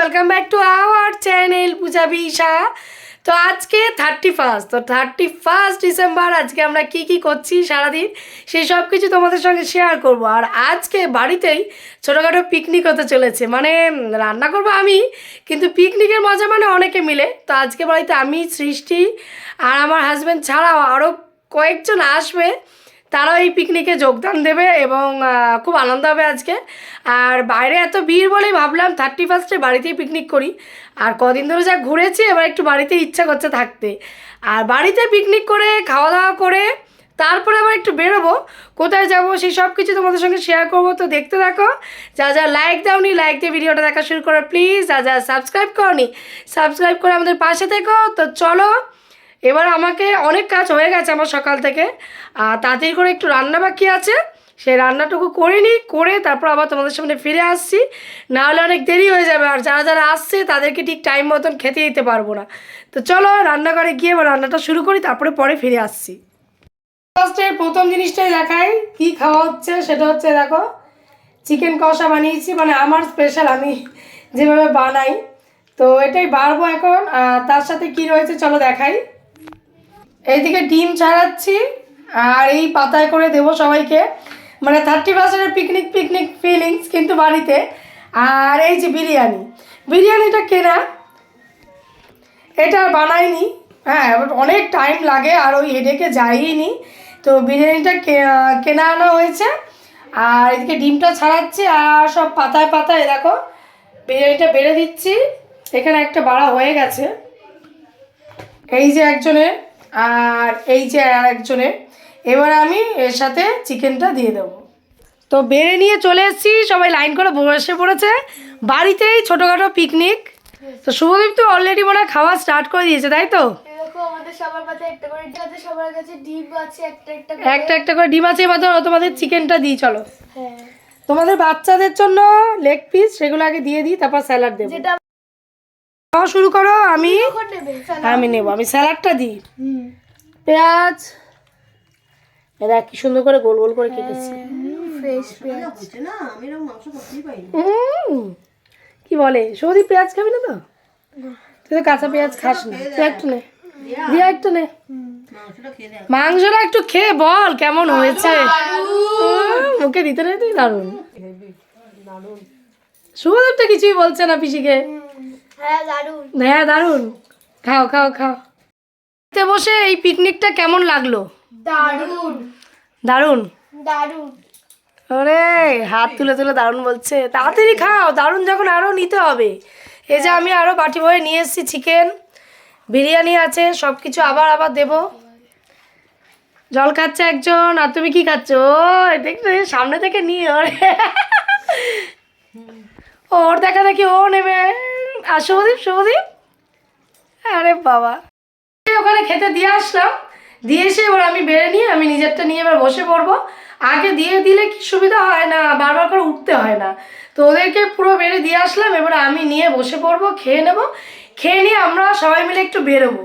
Welcome back to our channel Puja বিশা তো আজকে থার্টি ফার্স্ট তো থার্টি ফার্স্ট ডিসেম্বর আজকে আমরা কি কি করছি সারাদিন, সেই সব কিছু তোমাদের সঙ্গে শেয়ার করব। আর আজকে বাড়িতেই ছোটোখাটো পিকনিক হতে চলেছে। মানে রান্না করব আমি, কিন্তু পিকনিকের মজা মানে অনেকে মিলে। তো আজকে বাড়িতে আমি, সৃষ্টি আর আমার হাজব্যান্ড ছাড়াও আরও কয়েকজন আসবে। তারাও এই পিকনিকে যোগদান দেবে এবং খুব আনন্দ হবে আজকে। আর বাইরে এত ভিড় বলেই ভাবলাম থার্টি ফার্স্টে বাড়িতেই পিকনিক করি। আর কদিন ধরে যা ঘুরেছি, এবার একটু বাড়িতে ইচ্ছা করছে থাকতে। আর বাড়িতে পিকনিক করে খাওয়া দাওয়া করে, তারপরে আবার একটু বেরোবো। কোথায় যাব, সেই সব কিছু তোমাদের সঙ্গে শেয়ার করব। তো দেখতে থাকো, যা যা লাইক দাওনি লাইক দিয়ে ভিডিওটা দেখা শুরু করো প্লিজ যা যা সাবস্ক্রাইব করনি সাবস্ক্রাইব করে আমাদের পাশে থেকো। তো চলো এবার আমাকে অনেক কাজ হয়ে গেছে আমার সকাল থেকে। আর তাড়াতাড়ি করে একটু রান্না বাকি আছে। সেই রান্নাটুকু করে নিই, করে তারপর আবার তোমাদের সামনে ফিরে আসছি। না হলে অনেক দেরি হয়ে যাবে, আর যারা যারা আসছে তাদেরকে ঠিক টাইম মতন খেতে দিতে পারব না। তো চলো রান্নাঘরে গিয়ে এবার রান্নাটা শুরু করি, তারপরে পরে ফিরে আসছি। ফার্স্টে প্রথম জিনিসটাই দেখাই, কি খাওয়া হচ্ছে সেটা হচ্ছে দেখো চিকেন কষা বানিয়েছি মানে আমার স্পেশাল আমি যেভাবে বানাই। তো এটাই বাড়বো এখন, আর তার সাথে কি রয়েছে চলো দেখাই। এইদিকে ডিম ছাড়াচ্ছি আর এই পাতায় করে দেবো সবাইকে। মানে থার্টি পার্সেন্টের পিকনিক পিকনিক ফিলিংস কিন্তু বাড়িতে। আর এই যে বিরিয়ানি। বিরিয়ানিটা কেনা। এটা বানাইনি। হ্যাঁ অনেক টাইম লাগে আর ওই হেডেকে যাইনি। তো বিরিয়ানিটা কেনা আনা হয়েছে। আর এদিকে ডিমটা ছাড়াচ্ছি আর সব পাতায় পাতায় দেখো, বিরিয়ানিটা বেড়ে দিচ্ছি। এখানে একটা বাড়া হয়ে গেছে। এই যে একজনের আর এই যে আর একজনের এবার আমি এর সাথে চিকেনটা দিয়ে দেবো। তো বেড়ে নিয়ে চলে এসেছি সবাই লাইন করে বসে পড়েছে। বাড়িতেই ছোটোখাটো পিকনিক তো শুভদীপ তো অলরেডি মনে খাওয়া স্টার্ট করে দিয়েছে তাই তো? একটা একটা করে। ডিম আছে এবার তোমাদের চিকেনটা দিই চলো। হ্যাঁ। তোমাদের বাচ্চাদের জন্য লেগ পিস সেগুলো আগে দিয়ে দিই তারপর স্যালাড দেবো। খাওয়া শুরু করো আমি আমি নেব আমি স্যালাডটা দিই। পেঁয়াজ এরা কি সুন্দর করে গোল গোল করে কেটেছি। উম, কি বলে সৌদি পেঁয়াজ খাবি না তো? তুই তো কাঁচা পেঁয়াজ খাস না। তুই একটু নে। দিয়া। একটু নে। মাংসটা একটু খেয়ে বল কেমন হয়েছে? মুখে দিতে নেই তুই দারুণ তো কিছুই বলছে না পিসিকে। হ্যাঁ দারুণ হ্যাঁ দারুণ খাও খাও খাও। তে বসে এই পিকনিকটা কেমন লাগল? দারুণ দারুণ দারুণ ওরে হাত তুলে তুলে দারুণ বলছে। তাড়াতাড়ি খাও দারুণ যখন আরও নিতে হবে। এই যে আমি আরও বাটি ভরে নিয়ে এসেছি চিকেন বিরিয়ানি আছে সব কিছু আবার আবার দেবো। জল খাচ্ছে একজন আর তুমি কি খাচ্ছ? ও দেখছ সামনে থেকে নিয়ে ওরে। ওর দেখা দেখি ও নেবে। আর শুভদীপ শুভদীপ? আরে বাবা। ওখানে খেতে দিয়ে আসলাম। দিয়ে এসে এবার আমি বেড়ে নিয়ে আমি নিজেরটা নিয়ে এবার বসে পড়ব। আগে দিয়ে দিলে কি সুবিধা হয় না, বারবার করে উঠতে হয় না। তো ওদেরকে পুরো বেড়ে দিয়ে আসলাম, এবার আমি নিয়ে বসে পড়ব, খেয়ে নেব। খেয়ে নিয়ে আমরা সবাই মিলে একটু বেরোবো।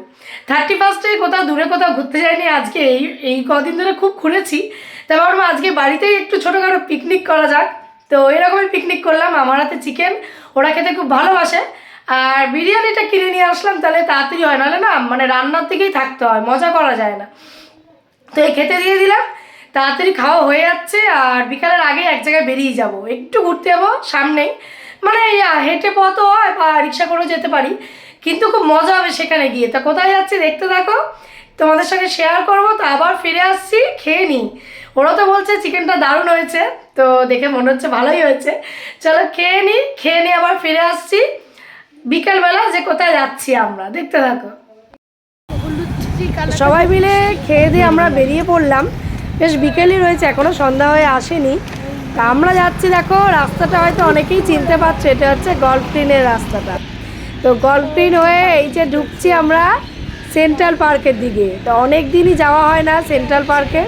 থার্টি ফার্স্টে কোথাও দূরে কোথাও ঘুরতে যাইনি, আজকে এই এই কদিন ধরে খুব ঘুরেছি। তারপর ভাবলাম আজকে বাড়িতেই একটু ছোটোখাটো পিকনিক করা যাক। তো এরকমই পিকনিক করলাম, আমার হাতে চিকেন ওরা খেতে খুব ভালোবাসে। আর বিরিয়ানিটা কিনে নিয়ে আসলাম, তাহলে তাড়াতাড়ি হয়, নাহলে না মানে রান্নার দিকেই থাকতে হয়, মজা করা যায় না। তো এই খেতে দিয়ে দিলাম, তাড়াতাড়ি খাওয়া হয়ে যাচ্ছে, আর বিকালের আগে এক জায়গায় বেরিয়ে যাব। একটু ঘুরতে যাব, সামনেই। মানে হেঁটে পথও হয় বা রিক্সা করেও যেতে পারি, কিন্তু খুব মজা হবে সেখানে গিয়ে। তা কোথায় যাচ্ছি দেখতে থাকো, তোমাদের সঙ্গে শেয়ার করব, তো আবার ফিরে আসছি, খেয়ে নিই ওরা তো বলছে চিকেনটা দারুণ হয়েছে, তো দেখে মনে হচ্ছে ভালোই হয়েছে। চলো খেয়ে নিই খেয়ে নিয়ে আবার ফিরে আসছি। বিকেলবেলা যে কোথায় যাচ্ছি আমরা, দেখতে থাকো। সবাই মিলে খেয়ে দিয়ে আমরা বেরিয়ে পড়লাম। বেশ বিকেলই রয়েছে, এখনও সন্ধ্যা হয়ে আসেনি। তা আমরা যাচ্ছি, দেখো, রাস্তাটা হয়তো অনেকেই চিনতে পারছ, এটা হচ্ছে গল্ফ রাস্তাটা। তো গল্ফ হয়ে এই যে ঢুকছি আমরা সেন্ট্রাল পার্কের দিকে। তো অনেক দিনই যাওয়া হয় না সেন্ট্রাল পার্কে।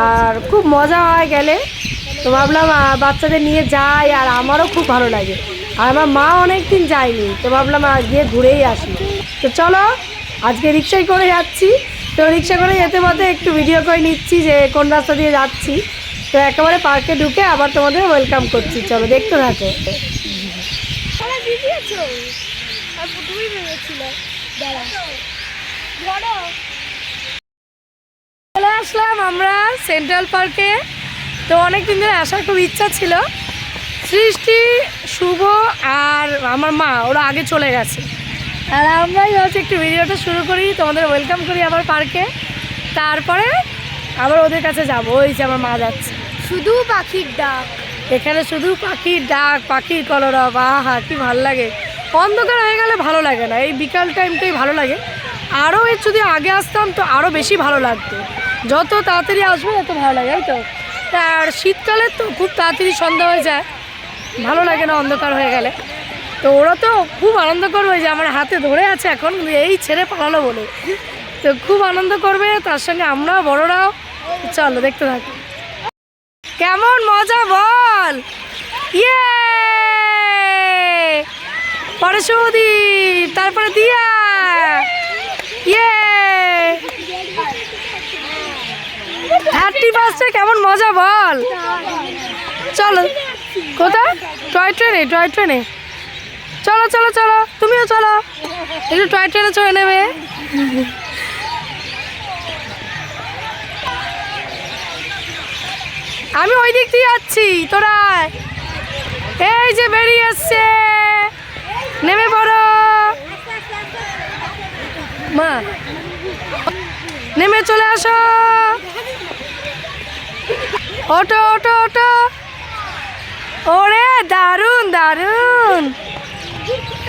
আর খুব মজা হয় গেলে। তো ভাবলাম বাচ্চাদের নিয়ে যাই, আর আমারও খুব ভালো লাগে। আর আমার মা অনেক দিন যায়নি তো ভাবলাম আজ গিয়ে ঘুরেই আসি। তো চলো আজকে রিক্সায় করে যাচ্ছি। তো রিক্সা করে যেতে পথে একটু ভিডিও করে নিচ্ছি যে কোন রাস্তা দিয়ে যাচ্ছি। তো একেবারে পার্কে ঢুকে আবার তোমাদের ওয়েলকাম করছি। চলো দেখতে থাকো। চলে আসলাম আমরা সেন্ট্রাল পার্কে তো অনেক দিন ধরে আসার খুব ইচ্ছা ছিল। সৃষ্টি শুভ আর আমার মা ওরা আগে চলে গেছে। আর আমরাই হচ্ছে একটু ভিডিওটা শুরু করি তোমাদের ওয়েলকাম করি আবার পার্কে। তারপরে আবার ওদের কাছে যাব ওই যে আমার মা যাচ্ছে। শুধু পাখির ডাক। এখানে শুধু পাখির ডাক পাখির কলরব আহা কি ভালো লাগে। অন্ধকার হয়ে গেলে ভালো লাগে না এই বিকাল টাইমটাই ভালো লাগে। আরও এর যদি আগে আসতাম তো আরও বেশি ভালো লাগতো। যত তাড়াতাড়ি আসবে তত ভালো লাগে তাই তো? আর শীতকালে তো খুব তাড়াতাড়ি সন্ধ্যা হয়ে যায়। ভালো লাগে না অন্ধকার হয়ে গেলে। তো ওরা তো খুব আনন্দ করবে যে আমার হাতে ধরে আছে এখন এই ছেড়ে পালালো বলে। তো খুব আনন্দ করবে, তার সঙ্গে আমরাও, বড়রাও। চলো, দেখতে থাকি। কেমন মজা, বল! ইয়ে! পরে তারপরে দিয়া! ইয়ে! থার্টি ফার্স্টে কেমন মজা, বল! চলো। কোথায়? টয় ট্রেনে টয় ট্রেনে। চলো চলো চলো, তুমিও চলো। একটু টয় ট্রেনে চলে নেবে। আমি ওই দিক দিয়ে যাচ্ছি, তোরা এই যে বেরিয়ে এসছে। নেমে পড়ো। মা, নেমে চলে আসো। ওটো ওটো ওটো ওরে দারুণ দারুণ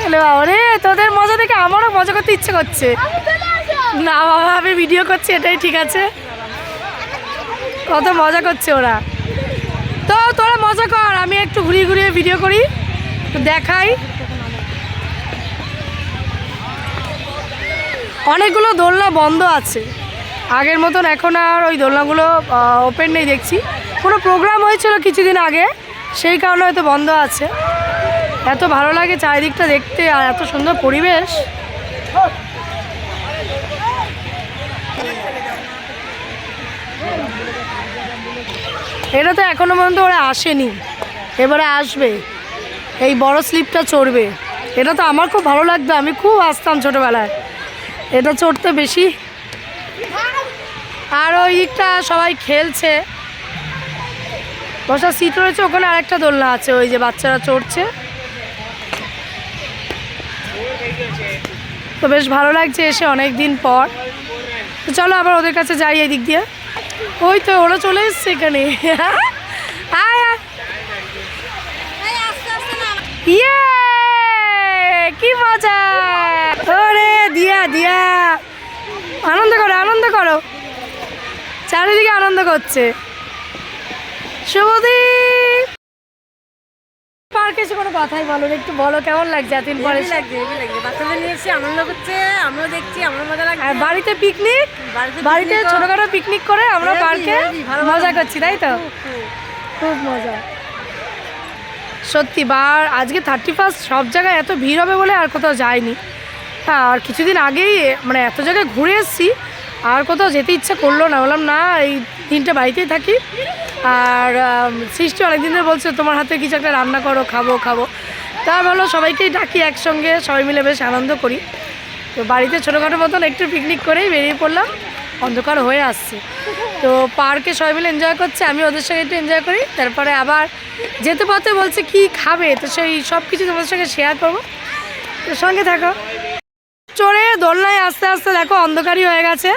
এলে ওরে, তোদের মজা দেখে আমারও মজা করতে ইচ্ছে করছে। না বাবা, আমি ভিডিও করছি, এটাই ঠিক আছে। কত মজা করছে ওরা। তো তোরা মজা কর, আমি একটু ঘুরিয়ে ঘুরিয়ে ভিডিও করি দেখাই। অনেকগুলো দোলনা বন্ধ আছে। আগের মতন এখন আর ওই দোলনাগুলো ওপেন নেই দেখছি। কোনো প্রোগ্রাম হয়েছিল কিছুদিন আগে? সেই কারণে হয়তো বন্ধ আছে। এত ভালো লাগে চারিদিকটা দেখতে আর এত সুন্দর পরিবেশ। এটা তো এখনও পর্যন্ত ওরা আসেনি। এবারে আসবে। এই বড় স্লিপটা চড়বে। এটা তো আমার খুব ভালো লাগতো। আমি খুব আসতাম ছোটোবেলায়। এটা চড়তে বেশি। আর ওই দিকটা সবাই খেলছে। বসার সিট রয়েছে, ওখানে আরেকটা দোলনা আছে, ওই যে বাচ্চারা চড়ছে। তো বেশ ভালো লাগছে এসে অনেক দিন পর। তো চলো আবার ওদের কাছে যাই এদিক দিয়ে। ওই তো, ওরা চলে এসছে এখানে। ইয়ে কি মজা। ওরে, দিয়া দিয়া। আনন্দ করো আনন্দ করো। চারিদিকে আনন্দ করছে। শুভদীপ! পার্কে এসে কোনো কথাই বলো একটু বলো কেমন লাগছে এতদিন পরে? লাগছে হেভি লাগছে। বাচ্চাদের নিয়ে এসে আনন্দ করছে আমরাও দেখছি আমরা মজা লাগছে। আর বাড়িতে পিকনিক বাড়িতে ছোটখাটো পিকনিক করে আমরা পার্কে মজা করছি তাই তো? খুব মজা। সত্যি বার আজকে থার্টি ফার্স্ট সব জায়গায় এত ভিড় হবে বলে আর কোথাও যায়নি হ্যাঁ আর কিছুদিন আগেই মানে এত জায়গায় ঘুরে এসেছি আর কোথাও যেতে ইচ্ছা করল না বললাম না এই তিনটে বাড়িতেই থাকি। আর সৃষ্টি অনেকদিন ধরে বলছে, তোমার হাতে কিছু একটা রান্না করো, খাব খাব। তা ভালো, সবাইকেই ডাকি একসঙ্গে, সবাই মিলে বেশ আনন্দ করি। তো বাড়িতে ছোটোখাটো মতন একটু পিকনিক করেই বেরিয়ে পড়লাম, অন্ধকার হয়ে আসছে। তো পার্কে সবাই মিলে এনজয় করছে আমি ওদের সঙ্গে একটু এনজয় করি। তারপরে আবার যেতে পথে বলছে, কি খাবে? তো সেই সব কিছু তোমাদের সঙ্গে শেয়ার করব। তো সঙ্গে থাকো। চড়ে দোলনায় আস্তে আস্তে দেখো, অন্ধকারই হয়ে গেছে।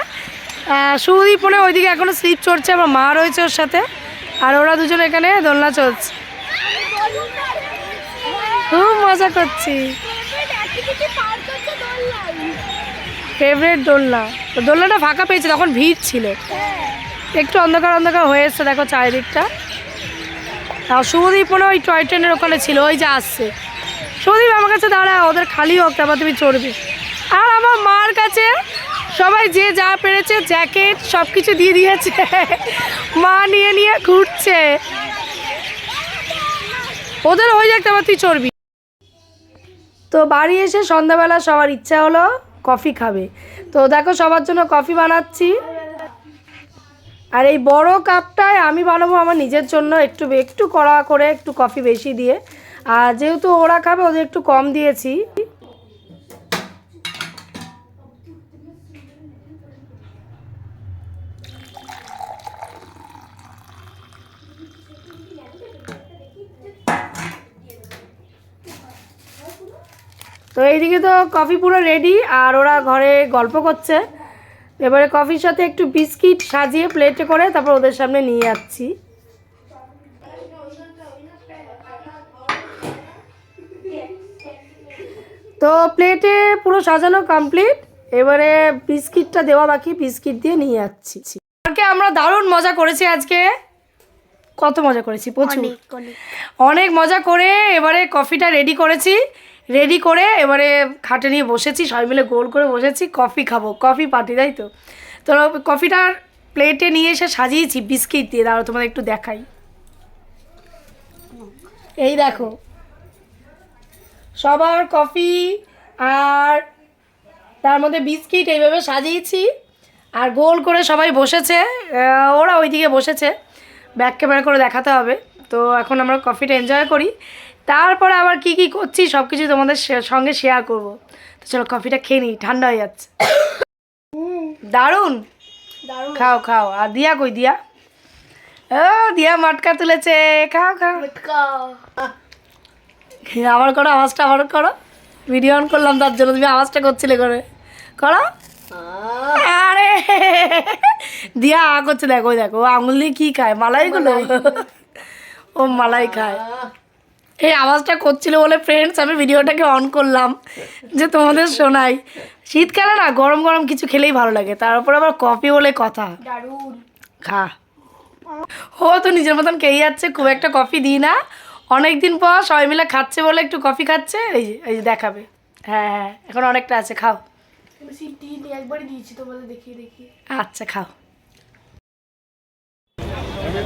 সুদীপ হয় ওইদিকে এখনও স্লিপ চড়ছে, আমার মা রয়েছে ওর সাথে। আর ওরা দুজন এখানে দোলনা চলছে। খুব মজা করছি। ফেভারেট দোলনা। দোলনাটা ফাঁকা পেয়েছে, তখন ভিড় ছিল। একটু অন্ধকার অন্ধকার হয়ে এসছে, দেখো চারিদিকটা। আর শুভদীপ মনে ওই টয় ট্রেনের ওখানে ছিল, ওই যে আসছে। শুভদীপ আমার কাছে দাঁড়া, ওদের খালি হোক তারপর তুমি চড়বে। আর আমার মার কাছে সবাই যে যা পেরেছে, জ্যাকেট সব কিছু দিয়ে দিয়েছে। মা নিয়ে নিয়ে ঘুরছে। ওদের হয়ে যাক তারপর তুই চড়বি তো বাড়ি এসে সন্ধ্যাবেলা সবার ইচ্ছা হলো কফি খাবে। তো দেখো সবার জন্য কফি বানাচ্ছি। আর এই বড় কাপটায় আমি বানাবো আমার নিজের জন্য, একটু একটু কড়া করে একটু কফি বেশি দিয়ে। আর যেহেতু ওরা খাবে, ওদের একটু কম দিয়েছি। তো এইদিকে তো কফি পুরো রেডি আর ওরা ঘরে গল্প করছে। এবারে কফির সাথে একটু বিস্কিট সাজিয়ে প্লেটে করে তারপর ওদের সামনে নিয়ে যাচ্ছি। তো প্লেটে পুরো সাজানো কমপ্লিট এবারে বিস্কিটটা দেওয়া বাকি বিস্কিট দিয়ে নিয়ে যাচ্ছি। আজকে আমরা দারুণ মজা করেছি আজকে। কত মজা করেছি প্রচুর। অনেক মজা করে এবারে কফিটা রেডি করেছি। রেডি করে এবারে খাটে নিয়ে বসেছি, সবাই মিলে গোল করে বসেছি কফি খাব। কফি পার্টি তাই তো? তো কফিটার প্লেটে নিয়ে এসে সাজিয়েছি বিস্কিট দিয়ে। দাঁড়াও, তোমাদের একটু দেখাই। এই দেখো। সবার কফি আর তার মধ্যে বিস্কিট এইভাবে সাজিয়েছি আর গোল করে সবাই বসেছে। ওরা ওইদিকে বসেছে। ব্যাক ক্যামেরা করে দেখাতে হবে। তো এখন আমরা কফিটা এনজয় করি। তারপরে আবার কি কি করছি সব কিছু তোমাদের সঙ্গে শেয়ার করব। তো চলো কফিটা খেয়ে নিই ঠান্ডা হয়ে যাচ্ছে। দারুণ! দারুণ। খাও খাও। আর দিয়া কই দিয়া? ও দিয়া মাটকা তুলেছে। খাও খাও। আবার করো আওয়াজটা আবার করো। ভিডিও অন করলাম তার জন্য তুমি আওয়াজটা করছিলে করে। করো। আরে! দিয়া আ করছে দেখো দেখো আঙুল দিয়ে কী খায়? মালাইগুলো। ও মালাই খায়। এই আওয়াজটা করছিল বলে ফ্রেন্ডস আমি ভিডিওটাকে অন করলাম যে তোমাদের শোনাই। শীতকালে না গরম গরম কিছু খেলেই ভালো লাগে তার উপর আবার কফি বলে কথা। খা। ও তো নিজের মতন খেয়ে যাচ্ছে খুব একটা কফি দিই না। অনেক দিন পর সবাই মিলে খাচ্ছে বলে একটু কফি খাচ্ছে এই যে এই যে দেখাবে। হ্যাঁ হ্যাঁ এখন অনেকটা আছে খাও। একবারই দিয়েছি তোমাদের দেখিয়ে দেখিয়ে। আচ্ছা খাও।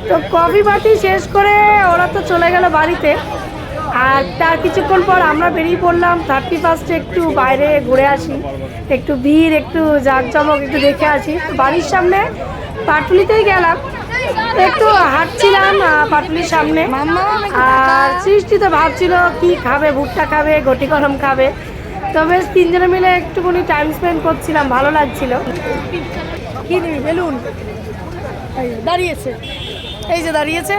তো কফি পার্টি শেষ করে ওরা তো চলে গেল বাড়িতে। আর তার কিছুক্ষণ পর আমরা বেরিয়ে পড়লাম থার্টি ফার্স্টে একটু বাইরে ঘুরে আসি। একটু ভিড় একটু জাঁকজমক একটু দেখে আসি। বাড়ির সামনে পাটুলিতেই গেলাম। একটু হাঁটছিলাম পাটুলির সামনে। আর সৃষ্টি তো ভাবছিল কি খাবে ভুট্টা খাবে গটি গরম খাবে। তো বেশ তিনজনে মিলে একটুখানি টাইম স্পেন্ড করছিলাম ভালো লাগছিল। কি নিবি বেলুন? দাঁড়িয়েছে। এই যে দাঁড়িয়েছে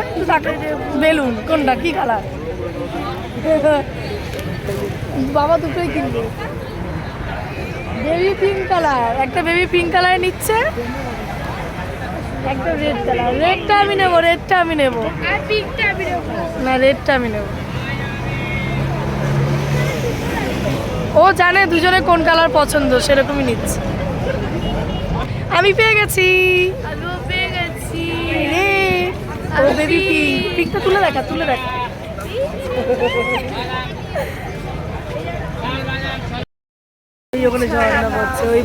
বেলুন কোনটা কি কালার বাবা দুটোই কিনবে। বেবি পিঙ্ক কালার একটা বেবি পিঙ্ক কালার নিচ্ছে। একটা রেড কালার রেডটা আমি নেব রেডটা আমি নেব। না রেডটা আমি নেব। ও জানে দুজনে কোন কালার পছন্দ সেরকমই নিচ্ছে। আমি পেয়ে গেছি। পেয়ে গেছি। রেড ও বেবি পিঙ্ক পিঙ্কটা তুলে দেখা তুলে দেখা।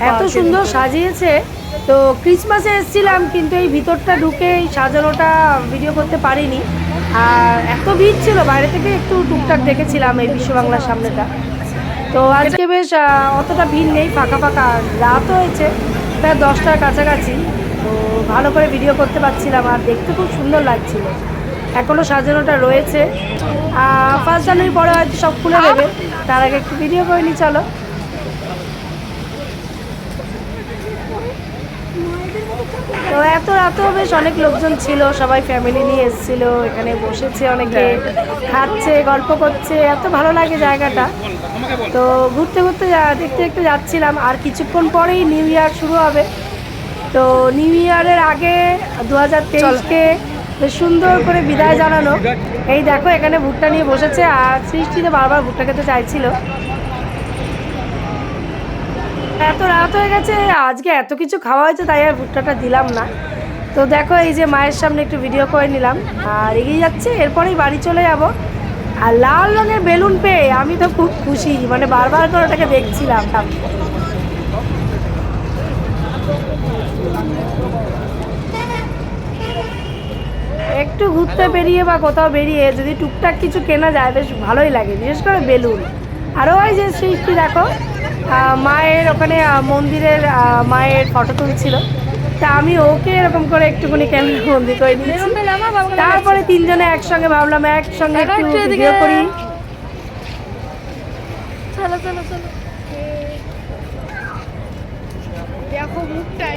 এত সুন্দর সাজিয়েছে। তো ক্রিসমাসে এসেছিলাম কিন্তু এই ভিতরটা ঢুকে এই সাজানোটা ভিডিও করতে পারিনি। আর এত ভিড় ছিল বাইরে থেকে একটু টুকটাক দেখেছিলাম এই বিশ্ব বাংলার সামনেটা। তো আজকে বেশ অতটা ভিড় নেই ফাঁকা ফাঁকা রাত হয়েছে প্রায় দশটার কাছাকাছি। তো ভালো করে ভিডিও করতে পারছিলাম আর দেখতে খুব সুন্দর লাগছিল। এখনও সাজানোটা রয়েছে। ফার্স্ট জানুয়ারি পরে হয়তো সব খুলে দেবে। তার আগে একটু ভিডিও করে নি চলো। তো এত রাতেও বেশ অনেক লোকজন ছিল সবাই ফ্যামিলি নিয়ে এসেছিল এখানে বসেছে অনেকে খাচ্ছে গল্প করছে এত ভালো লাগে জায়গাটা। তো ঘুরতে ঘুরতে দেখতে দেখতে যাচ্ছিলাম আর কিছুক্ষণ পরেই নিউ ইয়ার শুরু হবে। তো নিউ ইয়ারের আগে দু হাজার তেইশকে বেশ সুন্দর করে বিদায় জানানো। এই দেখো, এখানে ভুট্টা নিয়ে বসেছে আর সৃষ্টিতে বারবার ভুট্টা খেতে চাইছিল। এত রাত হয়ে গেছে, আজকে এত কিছু খাওয়া হয়েছে, তাই আর ভুট্টাটা দিলাম না। তো দেখো, এই যে মায়ের সামনে একটু ভিডিও করে নিলাম। আর এগিয়ে যাচ্ছে, এরপরেই বাড়ি চলে যাব। আর লাল রঙের বেলুন পেয়ে আমি তো খুব খুশি মানে বারবার করে ওটাকে দেখছিলাম। একটু ঘুরতে বেরিয়ে বা কোথাও বেরিয়ে যদি টুকটাক কিছু কেনা যায় বেশ ভালোই লাগে। বিশেষ করে বেলুন। আরও ওই যে সৃষ্টি দেখো মায়ের ওখানে মন্দিরের মায়ের ফটো তুলছিল। তা আমি ওকে এরকম করে একটুখানি ক্যামেরা বন্দি করে দিয়েছি? তারপরে তিনজনে একসঙ্গে ভাবলাম একসঙ্গে একটু ভিডিও করি। চলো চলো চলো। দেখো মুখটা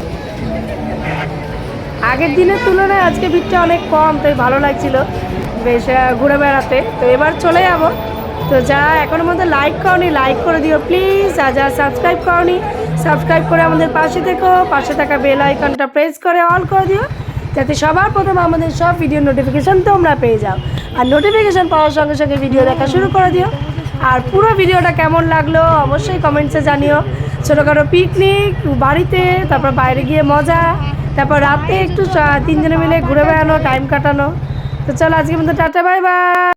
আগের দিনের তুলনায় আজকে ভিড়টা অনেক কম, তাই ভালো লাগছিল। বেশ ঘুরে বেড়াতে। তো এবার চলে যাব। তো যারা এখনও মধ্যে লাইক করনি লাইক করে দিও প্লিজ আর যারা সাবস্ক্রাইব করনি সাবস্ক্রাইব করে আমাদের পাশে থেকো। পাশে থাকা বেল আইকনটা প্রেস করে অল করে দিও। যাতে সবার প্রথমে আমাদের সব ভিডিও নোটিফিকেশান তোমরা পেয়ে যাও। আর নোটিফিকেশান পাওয়ার সঙ্গে সঙ্গে ভিডিও দেখা শুরু করে দিও। আর পুরো ভিডিওটা কেমন লাগল অবশ্যই কমেন্টসে জানিও। ছোটোখাটো পিকনিক বাড়িতে, তারপর বাইরে গিয়ে মজা। তারপর রাতে একটু তিনজনে মিলে ঘুরে বেড়ানো টাইম কাটানো। তো চলো আজকে মতো টাটা বাই বাই